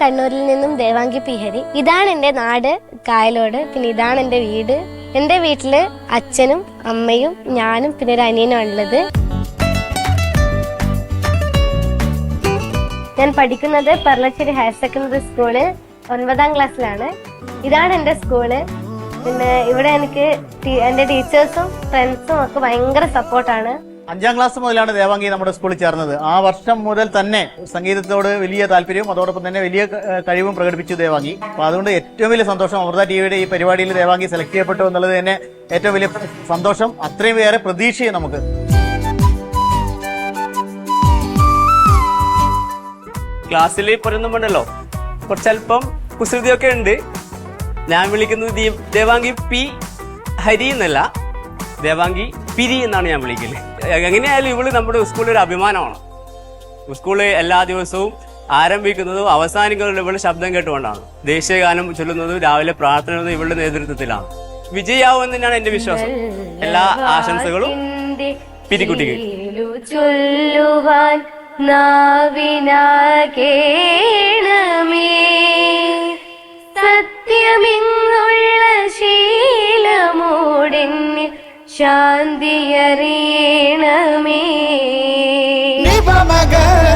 കണ്ണൂരിൽ നിന്നും ദേവാംഗി പിഹരി. ഇതാണ് എന്റെ നാട് കായലോട്. പിന്നെ ഇതാണ് എന്റെ വീട്. എന്റെ വീട്ടിൽ അച്ഛനും അമ്മയും ഞാനും പിന്നെ ഒരു അനിയനും ഉള്ളത്. ഞാൻ പഠിക്കുന്നത് പെർളശ്ശേരി ഹയർ സെക്കൻഡറി സ്കൂൾ ഒൻപതാം ക്ലാസ്സിലാണ്. ഇതാണ് എന്റെ സ്കൂൾ. പിന്നെ ഇവിടെ എനിക്ക് എന്റെ ടീച്ചേഴ്സും ഫ്രണ്ട്സും ഒക്കെ ഭയങ്കര സപ്പോർട്ടാണ് അഞ്ചാം ക്ലാസ് മുതലാണ് ദേവാംഗി നമ്മുടെ സ്കൂളിൽ ചേർന്നത്. ആ വർഷം മുതൽ തന്നെ സംഗീതത്തോട് വലിയ താല്പര്യവും അതോടൊപ്പം തന്നെ വലിയ കഴിവും പ്രകടിപ്പിച്ചു ദേവാംഗി. അപ്പൊ അതുകൊണ്ട് ഏറ്റവും വലിയ സന്തോഷം അമൃത ടിവിയുടെ ഈ പരിപാടിയിൽ ദേവാംഗി സെലക്ട് ചെയ്യപ്പെട്ടു എന്നുള്ളത് തന്നെ ഏറ്റവും വലിയ സന്തോഷം. അത്രയും ഏറെ പ്രതീക്ഷയും നമുക്ക്. ക്ലാസ്സിൽ പറയുന്നുണ്ടല്ലോ കുറച്ചല്പം കുസൃതിയൊക്കെ ഉണ്ട്. ഞാൻ വിളിക്കുന്നത് ദേവാംഗി പി ഹരി എന്നല്ല. ദേവാംഗി പിരി എന്നാണ് ഞാൻ വിളിക്കൽ. എങ്ങനെയായാലും ഇവൾ നമ്മുടെ സ്കൂളിൽ ഒരു അഭിമാനമാണ്. സ്കൂളിൽ എല്ലാ ദിവസവും ആരംഭിക്കുന്നതും അവസാനിക്കുന്നതും ഇവളുടെ ശബ്ദം കേട്ടുകൊണ്ടാണ്. ദേശീയഗാനം ചൊല്ലുന്നതും രാവിലെ പ്രാർത്ഥന ഇവളുടെ നേതൃത്വത്തിലാണ്. വിജയാവും തന്നെയാണ് എന്റെ വിശ്വാസം. എല്ലാ ആശംസകളും പിരിക്കുട്ടിക്ക്. സത്യമെന്നുള്ള ശാന്തിയറിയണമേ. നിപമകൾ